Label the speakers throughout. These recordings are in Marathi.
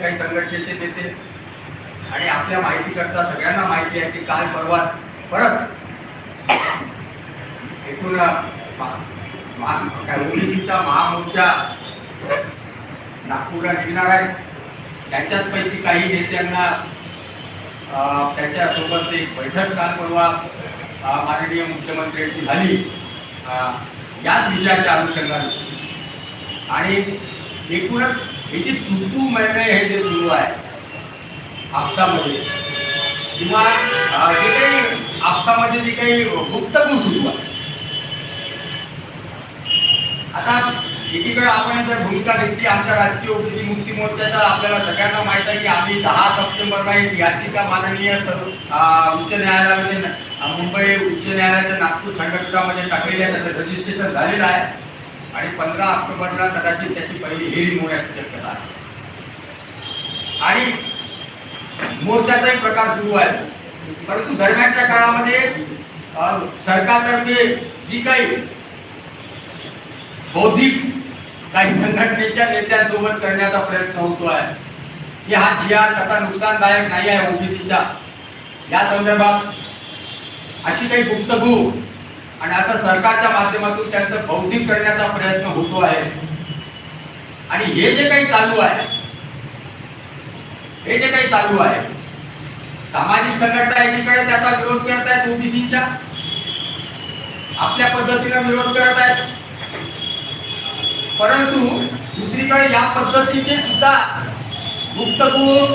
Speaker 1: काही संघटनेचे नेते आणि आपल्या माहितीकरता सगळ्यांना माहिती आहे की काल परवा परत एकूण ओबीसीचा महामोर्चा नागपूरला निघणार आहे. त्याच्याचपैकी काही नेत्यांना त्याच्यासोबत एक बैठक काल परवा माननीय मुख्यमंत्र्यांची झाली. याच विषयाच्या अनुषंगाने. आणि एकूणच हे जे तुतू मळणे हे जे सुरू आहे आपसामध्ये किंवा जे काही आपसामध्ये जे काही गुप्तगू सुरू आहे. आता एकीकडे आपण जर भूमिका घेतली आमच्या राष्ट्रीय ओबीसी मुक्ती मोर्चाचा आपल्याला सगळ्यांना माहीत आहे की आम्ही दहा सप्टेंबरला एक याचिका माननीय उच्च न्यायालयामध्ये मुंबई उच्च न्यायालयाच्या नागपूर खंडपीठामध्ये टाकलेली आहे त्याचं रजिस्ट्रेशन झालेलं आहे. आणि पंधरा ऑक्टोबरला कदाचित त्याची पहिली हेरिंग होण्याची शक्यता आहे. आणि मोर्चाचाही प्रकार सुरू आहे. परंतु दरम्यानच्या काळामध्ये सरकारतर्फे जी काही बौद्धिक काही संघटनेच्या नेत्यांसोबत करण्याचा प्रयत्न होतो आहे की हा जी आर तसा नुकसानदायक नाही आहे ओबीसीचा या संदर्भात अशी काही गुप्तभू आणि आता सरकारच्या माध्यमातून त्यांचं बौद्धिक करण्याचा प्रयत्न होतो आहे. आणि हे जे काही चालू आहे हे जे काही चालू आहे सामाजिक संघटना एकीकडे त्याचा विरोध करत आहेत ओबीसीच्या. आपल्या पद्धतीला विरोध करत आहेत परंतु दुसरीकडे या पद्धतीचे सुद्धा गुप्तगुप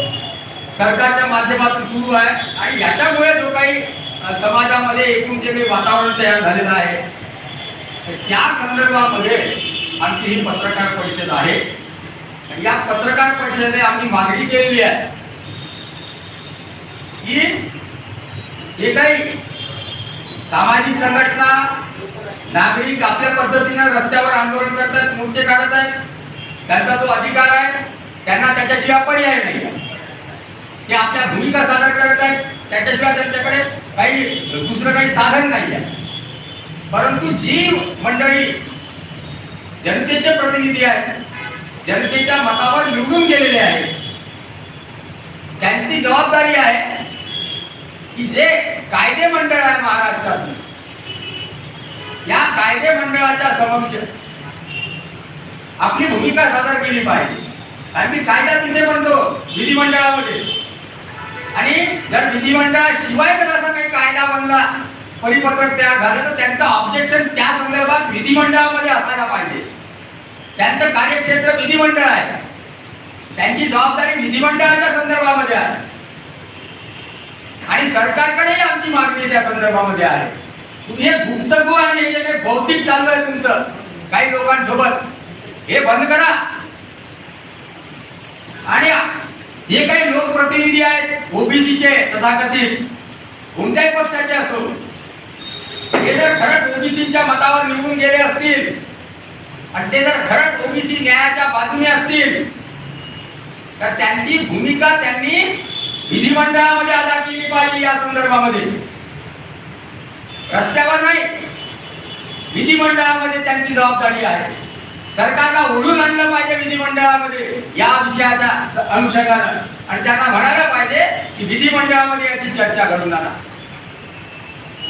Speaker 1: सरकारच्या माध्यमातून सुरू आहे. आणि याच्यामुळे जो काही समाजामध्ये एकूण जे काही वातावरण तयार झालेलं आहे तर त्या संदर्भामध्ये आमची ही पत्रकार परिषद आहे. या पत्रकार परिषदेने आम्ही मागणी केलेली आहे की जे काही सामाजिक संघटना नागरिक आपल्या पद्धतीनं रस्त्यावर आंदोलन करतात मोर्चे काढत आहेत त्यांचा जो अधिकार आहे त्यांना त्याच्याशिवाय पर्याय नाही. ते आपल्या भूमिका सादर करत आहेत त्याच्याशिवाय त्यांच्याकडे काही दुसरं काही साधन नाही आहे परंतु जी मंडळी जनतेचे प्रतिनिधी आहेत जनतेच्या मतावर निवडून गेलेले आहेत. त्यांची जबाबदारी आहे की जे कायदे मंडळ आहे महाराष्ट्रात या कायदे मंडळाच्या समक्ष आपली भूमिका सादर केली पाहिजे. कारण की कायदा तिथे म्हणतो विधिमंडळामध्ये. आणि जर विधिमंडळाशिवाय जर असा काही कायदा बनला परिपत्रक तयार झालं तर त्यांचं ऑब्जेक्शन त्या संदर्भात विधिमंडळामध्ये असायला पाहिजे. त्यांचं कार्यक्षेत्र विधिमंडळ आहे. त्यांची जबाबदारी विधिमंडळाच्या संदर्भामध्ये आहे. आणि सरकारकडेही आमची मागणी त्या संदर्भामध्ये आहे. तुम्ही हे गुप्तगो आणि हे जे काही भौतिक चालू आहे तुमचं काही लोकांसोबत हे बंद करा. आणि जे काही लोकप्रतिनिधी आहेत ओबीसीचे तथाकथित कोणत्याही पक्षाचे असो हे जर खरंच ओबीसीच्या मतावर निवडून गेले असतील आणि ते जर खरंच ओबीसी न्यायाच्या बाजूने असतील तर त्यांची भूमिका त्यांनी विधिमंडळामध्ये अदा केली पाहिजे या संदर्भामध्ये. रस्त्यावर नाही विधिमंडळामध्ये त्यांची जबाबदारी आहे. सरकारला ओढून आणलं पाहिजे विधिमंडळामध्ये. या विषयाच्या अनुषंगानं. आणि त्यांना म्हणायला पाहिजे की विधिमंडळामध्ये याची चर्चा घडून आणा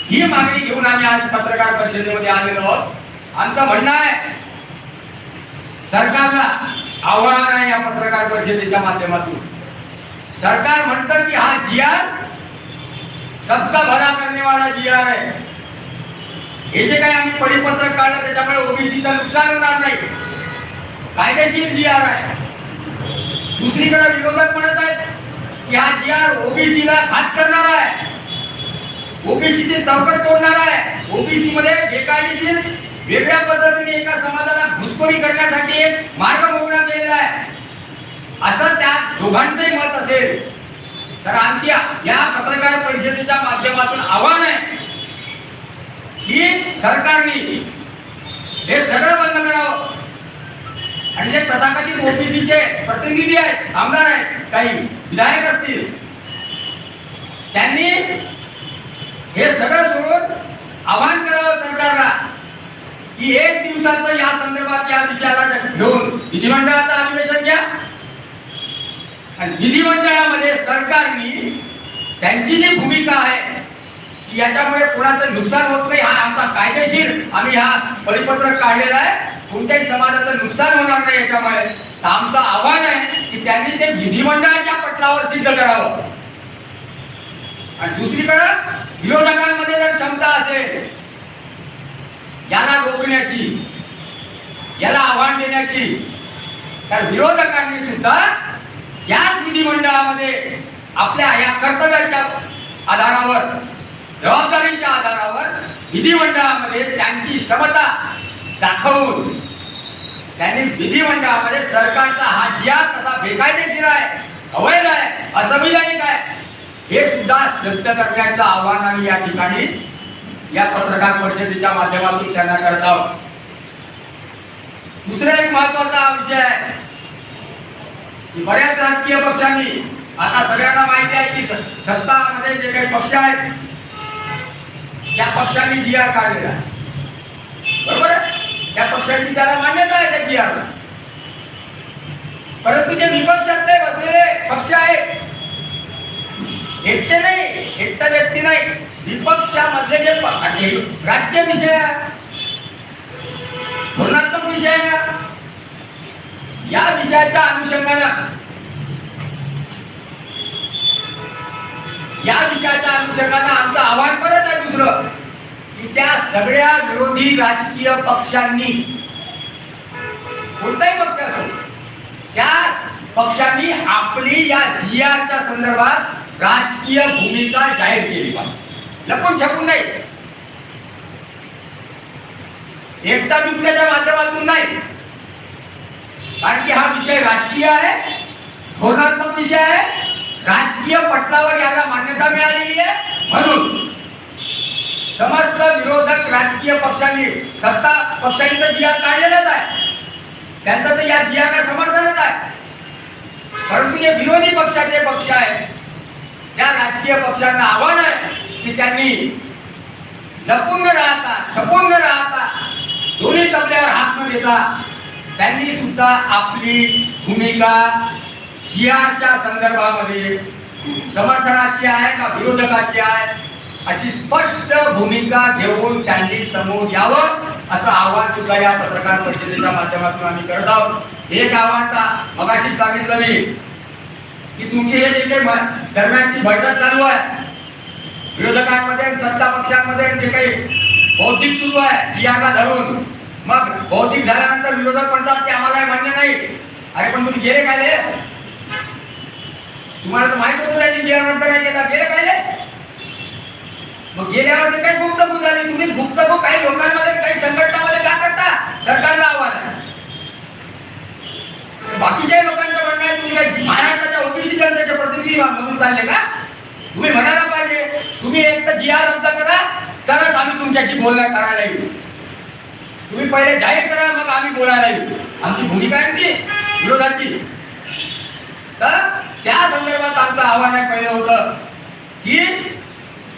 Speaker 1: ही मागणी घेऊन आम्ही आज पत्रकार परिषदेमध्ये आलेलो आहोत. आमचं म्हणणं आहे सरकारला आव्हान आहे या पत्रकार परिषदेच्या माध्यमातून. सरकार म्हणतं की हा जी आर सबका भला करने वाला जी आर आहे. हे जे काही आम्ही परिपत्रक काढलं त्याच्यामुळे ओबीसीचं नुकसान होणार नाही. कायदेशीर जी आर आहे. दुसरीकडे विरोधक म्हणत आहेत की हा जी आर ओबीसीला घात करणार आहे. ओबीसीची चौकट तोडणार आहे. ओबीसी मध्ये बेकायदेशीर वेगळ्या पद्धतीने एका समाजाला घुसखोरी करण्यासाठी एक मार्ग मोकळा केलेला आहे. असं त्या दोघांचंही मत असेल. तर आमची या पत्रकार परिषदेच्या माध्यमातून आव्हान आहे. ही सरकारने हे सगळं बंद करावं. आणि जे तथाकथित ओबीसीचे प्रतिनिधी आहेत आमदार आहेत काही विधायक असतील त्यांनी हे सगळं सोडून आवाहन करावं सरकारला की एक दिवसाचं या संदर्भात या विषयाला घेऊन विधिमंडळाचं अधिवेशन घ्या. आणि विधिमंडळामध्ये सरकारनी त्यांची जी भूमिका आहे की याच्यामुळे कुणाचं नुकसान होत नाही हा आमचा कायदेशीर आम्ही हा परिपत्रक काढलेला आहे. कोणत्याही समाजाचं नुकसान होणार नाही याच्यामुळे. तर आमचं आव्हान आहे की त्यांनी ते विधिमंडळाच्या पटलावर सिद्ध करावं. आणि दुसरीकडं विरोधकांमध्ये जर क्षमता असेल याला रोखण्याची याला आव्हान देण्याची तर विरोधकांनी सुद्धा याच विधिमंडळामध्ये आपल्या या कर्तव्याच्या आधारावर जबाबदारीच्या आधारावर विधिमंडळामध्ये त्यांची क्षमता दाखवून त्यांनी विधिमंडळामध्ये सरकारचा हा जिया तसा बेकायदेशीर आहे अवैध आहे असंविधानिक आहे हे सुद्धा सिद्ध करण्याचं आव्हान आम्ही या ठिकाणी या पत्रकार परिषदेच्या माध्यमातून त्यांना करत आहोत. दुसरा एक महत्त्वाचा विषय आहे की बऱ्याच राजकीय पक्षांनी आता सगळ्यांना माहिती आहे की स- सत्तामध्ये जे काही पक्ष आहेत त्या पक्षांनी जी आर काढलेला बरोबर त्या पक्षांची त्याला मान्यता आहे त्या जी आरला परंतु जे विपक्षातले बसलेले पक्ष आहेत एकटे नाही एकटा व्यक्ती नाही. विपक्षामधले जे राजकीय विषय धोरणात्मक विषय या विषयाच्या अनुषंगाने या विषयाच्या अनुषंगानं आमचं आव्हान परत आहे दुसरं की त्या सगळ्या विरोधी राजकीय पक्षांनी कोणताही पक्ष असो त्या पक्षांनी आपली या जियाच्या संदर्भात राजकीय भूमिका जाहीर केली पाहिजे. लपून छपून नाही. एकटा बिबट्याच्या माध्यमातून नाही. कारण की हा विषय राजकीय आहे धोरणात्मक विषय आहे राजकीय पटलावर याला मान्यता मिळालेली आहे. म्हणून समस्त विरोधक राजकीय पक्षांनी सत्ता पक्षांनी तर जिया काढलेलाच आहे त्यांचं तर या जियाला समर्थनच आहे. परंतु जे विरोधी पक्षाचे पक्ष आहेत त्या राजकीय पक्षांना आव्हान आहे की त्यांनी जपून राहता छपून राहता दोन्ही तबल्यावर हात न देता त्यांनी सुद्धा आपली भूमिका जियाच्या संदर्भामध्ये समर्थनाची आहे का विरोधकाची आहे अशी स्पष्ट भूमिका घेऊन त्यांनी समोर यावं असं आव्हान सुद्धा या पत्रकार परिषदेच्या माध्यमातून आम्ही करत आहोत. एक आव्हान का? मगाशी सांगितलं मी की तुमची हे जे काही दरम्यानची बैठक चालू आहे. विरोधकांमध्ये सत्ता पक्षांमध्ये जे काही बौद्धिक सुरू आहे जियाला धरून. मग बौद्धिक झाल्यानंतर विरोधक म्हणतात की आम्हाला मान्य नाही. अरे पण तुम्ही गेले काय रे? तुम्हाला तर माहीत होतं त्यांनी जिया नाही गेला गेले काय मग गेल्यावर ते काही गुप्त झाली? तुम्ही गुप्तगू काही लोकांमध्ये काही संघटनामध्ये का करता? सरकारला आव्हान आहे. बाकीच्या लोकांचं म्हणणं आहे तुम्ही काही महाराष्ट्राच्या ओबीसी जनतेचे प्रतिनिधी म्हणून चालले का? तुम्ही म्हणायला पाहिजे. तुम्ही एक तर जी आर रद्द करा तरच आम्ही तुमच्याशी बोलणं करायला येऊ. तुम्ही पहिले जाहीर करा मग आम्ही बोलायला येऊ. आमची भूमिका आहे ती विरोधाची. तर त्या संदर्भात आमचं आव्हान आहे पहिलं होतं की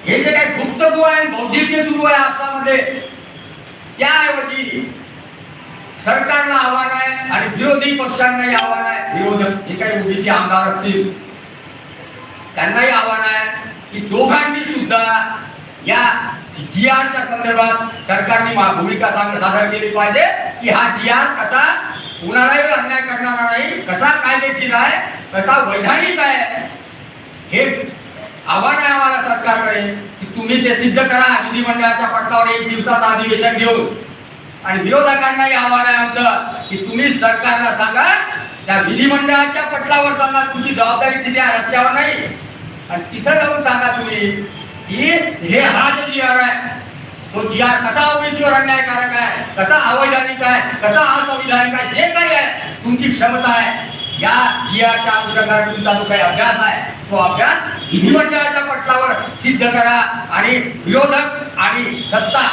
Speaker 1: हे जे काही गुप्तगु आहे बौद्धिक जे सुरू आहे आपसामध्ये त्याऐवजी सरकारला आव्हान आहे आणि विरोधी पक्षांनाही आव्हान आहे. विरोधक जे काही ओबीसी आमदार असतील त्यांनाही आव्हान आहे की दोघांनी सुद्धा या जियाच्या संदर्भात सरकारने भूमिका सांग- सादर केली पाहिजे की हा जिया कसा कुणालाही अन्याय करणारा नाही. कसा कायदेशीर आहे कसा वैधानिक आहे हे आव्हान आहे आम्हाला सरकारकडे की तुम्ही ते सिद्ध करा. विधिमंडळाच्या पटलावर एक दिवसाचं अधिवेशन घेऊन. आणि विरोधकांनाही आव्हान आहे आमचं की तुम्ही सरकारला सांगा त्या विधिमंडळाच्या पटलावर सांगा तुमची जबाबदारी तिथे रस्त्यावर नाही. आणि तिथं जाऊन सांगा तुम्ही की हे हा जो आहे तो जी आर कसा ओबीसीवर अन्यायकारक आहे? कसा अवैधानिक आहे? कसा असंविधानिक आहे? जे काही आहे तुमची क्षमता आहे. या जी आरच्या अनुषंगाने तुमचा जो काही अभ्यास आहे तो अभ्यास विधिमंडळाच्या पटलावर सिद्ध करा. आणि विरोधक आणि सत्ता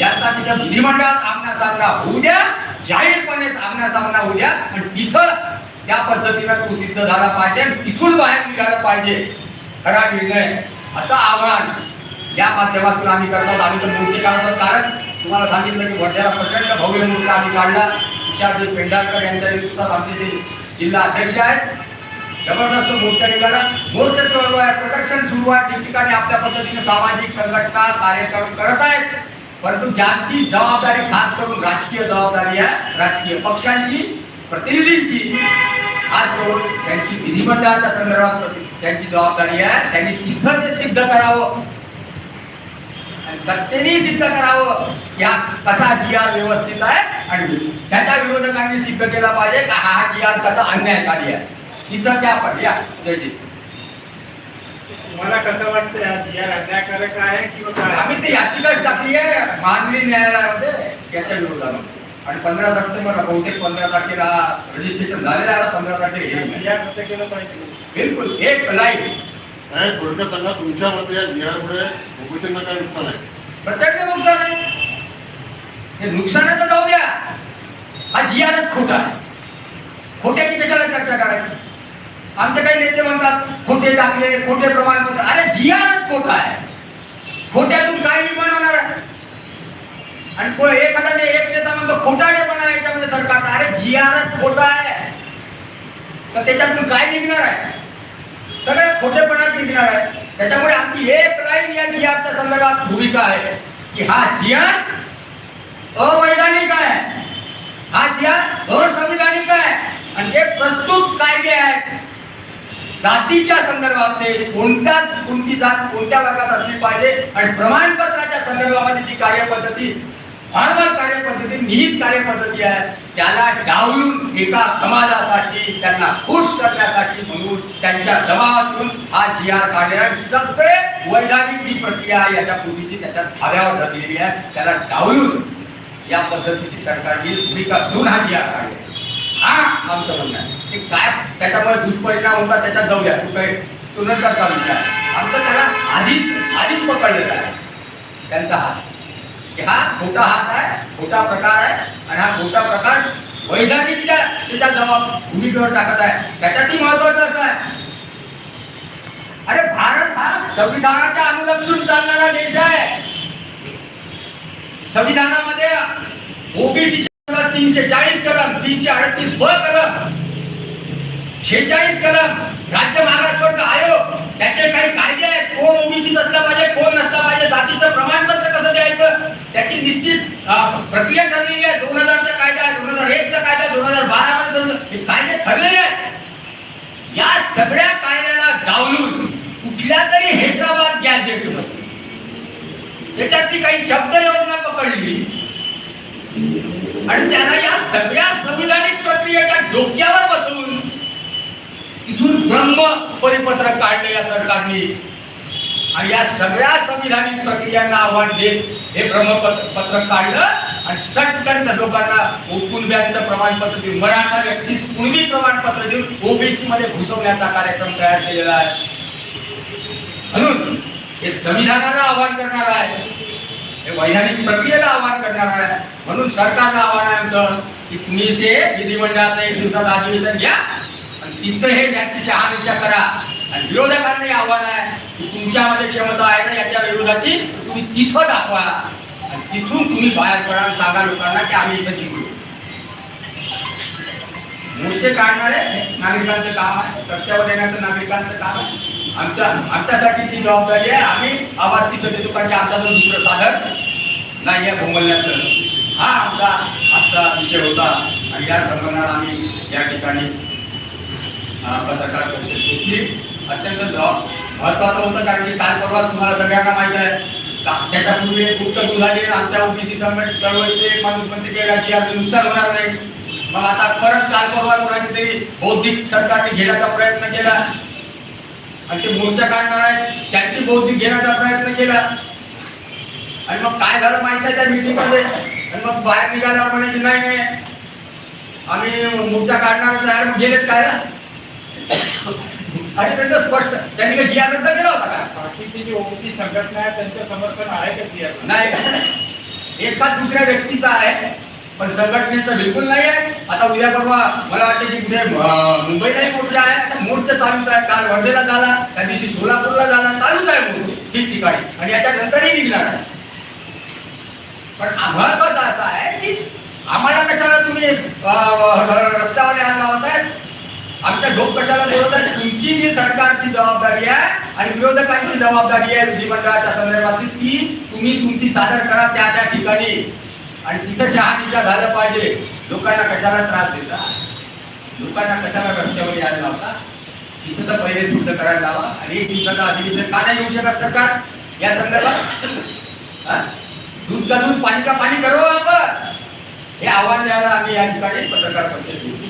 Speaker 1: यांचा तिथं विधिमंडळात आमना सामना होऊ द्या जाहीरपणे सामना सामना होऊ द्या. आणि तिथं त्या पद्धतीनं तो सिद्ध झाला पाहिजे तिथून बाहेर निघाला पाहिजे. खरा निर्णय असं आव्हान या माध्यमातून आम्ही करतात. आम्ही तर मूर्ती काढतात. कारण तुम्हाला सांगितलं की वर्ध्याला प्रचंड भव्य मूर्ती आम्ही काढला. तुषारजी पेंढारकर यांच्या नेतृत्वात आमचे जे जिल्हा अध्यक्ष आहेत जबरदस्त मोर्चा निघाला मोर्चा चालू आहे प्रदर्शन सुरू आहे. ठिकठिकाणी आपल्या पद्धतीने सामाजिक संघटना कार्यक्रम करत आहेत परंतु ज्यांची जबाबदारी खास करून राजकीय जबाबदारी आहे राजकीय पक्षांची प्रतिनिधींची खास करून त्यांची विधिमंडळाच्या संदर्भात त्यांची जबाबदारी आहे. त्यांनी तिथं ते सिद्ध करावं. सत्तेने सिद्ध करावं. हा कसा जी आर व्यवस्थित आहे आणि त्याच्या विरोधकांनी सिद्ध केला पाहिजे का हा जी आर कसा अन्यायकारी आहे? तिथं त्या पण या जयजी
Speaker 2: तुम्हाला कसं वाटतं या या अन्यायकारक आहे किंवा काय?
Speaker 1: आम्ही ते याचिकाच टाकली आहे मानवी न्यायालयामध्ये याच्या विरोधामध्ये. आणि पंधरा सप्टेंबर बहुतेक पंधरा तारखेला रजिस्ट्रेशन झालेलं आहे पंधरा तारखेला.
Speaker 2: या
Speaker 1: बिलकुल एक लाईव्ह
Speaker 3: काय थोडक्यात सांगा तुमच्या मते या बिहारमुळे कुपोषणला काय नुकसान आहे?
Speaker 1: प्रचंड नुकसान आहे. हे नुकसानाचं जाऊ द्या. हा जियारच खोटा आहे. खोट्याची कशाला चर्चा करायची? आमचे काही नेते म्हणतात खोटे दाखले खोटे प्रमाणपत्र अरे जियारच खोटा आहे. खोट्यातून काय निर्माण होणार आहे. आणि को- एखाद्याने एक नेता म्हणतो खोटा निर्माण आहे याच्यामध्ये सरकार. अरे जियारच खोटा आहे. तर त्याच्यातून काय निघणार आहे? सगळे खोटेपणा निघणार आहे. त्याच्यामुळे आमची एक लाईन या जिहादच्या संदर्भात भूमिका आहे की हा जिहाद अवैधानिक आहे. हा जिहाद असंविधानिक आहे. आणि जे प्रस्तुत कायदे आहेत. जातीच्या संदर्भातले कोणत्या कोणती जात कोणत्या वर्गात असली पाहिजे आणि प्रमाणपत्राच्या संदर्भामध्ये जी कार्यपद्धती फार कार्यपद्धती निहित कार्यपद्धती आहे. त्याला डावलून एका समाजासाठी त्यांना खुश करण्यासाठी म्हणून त्यांच्या दबावातून हा जिहाद आर काढलेला सगळे वैधानिक जी प्रक्रिया आहे याच्या पूर्वीची त्याच्या धाव्यावर धरलेली आहे त्याला डावलून या पद्धतीची सरकारची भूमिका घेऊन हा जिहाद काढले हा आमचं म्हणणं आहे. की काय त्याच्यामुळे दुष्परिणाम होता त्याच्यात जाऊया कुठे? तू काही तो नंतरचा विचार. आमचं त्याला आधीच आधीच पकडलेला आहे. त्यांचा हात. की हा खोटा हात आहे खोटा प्रकार आहे आणि हा खोटा प्रकार वैधानिकच्या त्याच्या जबाब भूमिकेवर टाकत आहे. त्याच्यातही महत्वाचं असं आहे. अरे भारत हा संविधानाच्या अनुलक्षून चालणारा देश आहे. संविधानामध्ये ओबीसी तीनशे चाळीस कलम तीनशे अडतीस ब कलम शेहेचाळीस कलम. राज्य मागासवर्ग आयोग त्याचे काही कायदे आहेत. कोण ओबीसी असला पाहिजे कोण नसला पाहिजे जातीचं प्रमाणपत्र कसं द्यायचं? त्याची निश्चित प्रक्रिया ठरलेली आहे. दोन हजारचा कायदा आहे दोन हजार एकचा कायदा दोन हजार बारा मध्ये हे कायदे ठरलेले आहेत. या सगळ्या कायद्याला डावलून कुठल्या तरी हैदराबाद गॅजेट त्याच्यातली काही शब्द योजना पकडली. आणि त्याला या सगळ्या संविधानिक प्रक्रियेच्या डोक्यावर बसवून ब्रह्म परिपत्रक काढले या सरकारने. आणि या सगळ्या संविधानिक प्रक्रियांना आव्हान देत हे ब्रह्मपत्र पत्र काढलं आणि सटकन त्या लोकांना कुटुंबियांचं प्रमाणपत्र देऊन मराठा व्यक्तीस कुणबी प्रमाणपत्र देऊन ओबीसी मध्ये घुसवण्याचा कार्यक्रम तयार केलेला आहे. म्हणून हे संविधानाला आव्हान करणार आहे. हे वैधानिक प्रक्रियेला आव्हान करणार आहे. म्हणून सरकारला आव्हान आहे आमचं की तुम्ही ते विधिमंडळाचं एक दिवसाचं अधिवेशन घ्या. इथं तिथं हे याची शहानिशा करा. आणि विरोधकांना आव्हान आहे की तुमच्यामध्ये क्षमता आहे ना याच्या विरोधाची तुम्ही तिथं दाखवा. आणि तिथून तुम्ही बाहेर पडा सांगा लोकांना की आम्ही इथं जिंकलो मोर्चे काढणारे नागरिकांचं काम आहे रस्त्यावर येण्याचं नागरिकांचं काम आहे. आमच्या आमच्यासाठी ती जबाबदारी आहे. आम्ही आवाज तिथं देतो कारण की आमचा जो दुसरं साधन नाही आहे बोंबलण्याचं हा आमचा आजचा विषय होता. आणि या संबंधात आम्ही या ठिकाणी पत्रकार परिषद घेतली अत्यंत जबाब महत्वाचं होतं कारण की काल परवा तुम्हाला सगळ्यांना माहिती आहे. त्याच्यापूर्वी एक गुप्त झाली आमच्या ओबीसी संघटन चळवळीचे एक माणूस म्हणते की याची नुकसान होणार नाही. मग आता परत काल परवा कोणाची तरी बौद्धिक सरकारने घेण्याचा प्रयत्न केला. आणि ते मोर्चा काढणार आहेत. त्यांची बौद्धिक घेण्याचा प्रयत्न केला. आणि मग काय झालं माहिती आहे त्या मीटिंगमध्ये आणि मग बाहेर निघाल्यावर म्हणे नाही नाही. आम्ही मोर्चा काढणार आहे. गेलेच काय ना? स्पष्ट. त्यांनी काही जिया रद्द केला होता का?
Speaker 2: बाकीची जी ओबीसी संघटना आहे त्यांचं समर्थन आहे का ती आता?
Speaker 1: नाही. एखाद दुसऱ्या व्यक्तीचा आहे पण संघटनेचं बिलकुल नाही आहे. आता उद्या परवा मला वाटतं की पुढे अं, मुंबईलाही मोर्चा आहे. आता मोर्चा चालूच आहे. काल वर्धेला झाला त्या दिवशी सोलापूरला झाला चालूच आहे मोर्चे ठिकठिकाणी आणि याच्यानंतरही निघणार आहे. पण महत्वाचं असं आहे की आम्हाला कशाला तुम्ही रस्त्यावर हात लावत आहेत आमच्या ढोक कशाला बोलवतात तुमची जी सरकारची जबाबदारी आहे आणि विरोधकांची जबाबदारी आहे विधिमंडळाच्या संदर्भातली ती तुम्ही तुमची सादर करा त्या त्या ठिकाणी. आणि तिथं शहानिशा झालं पाहिजे. लोकांना कशाला त्रास देता? लोकांना कशाला रस्त्यावर यायला लावता? तिथं तर पहिले शुद्ध करायला लावा. आणि एक दिवसाचं अधिवेशन का नाही येऊ शकत सरकार? या संदर्भात? दूध का दूध पाणी का पाणी करू आपण? हे आव्हान द्यायला आम्ही या ठिकाणी पत्रकार परिषद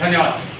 Speaker 1: घेतली धन्यवाद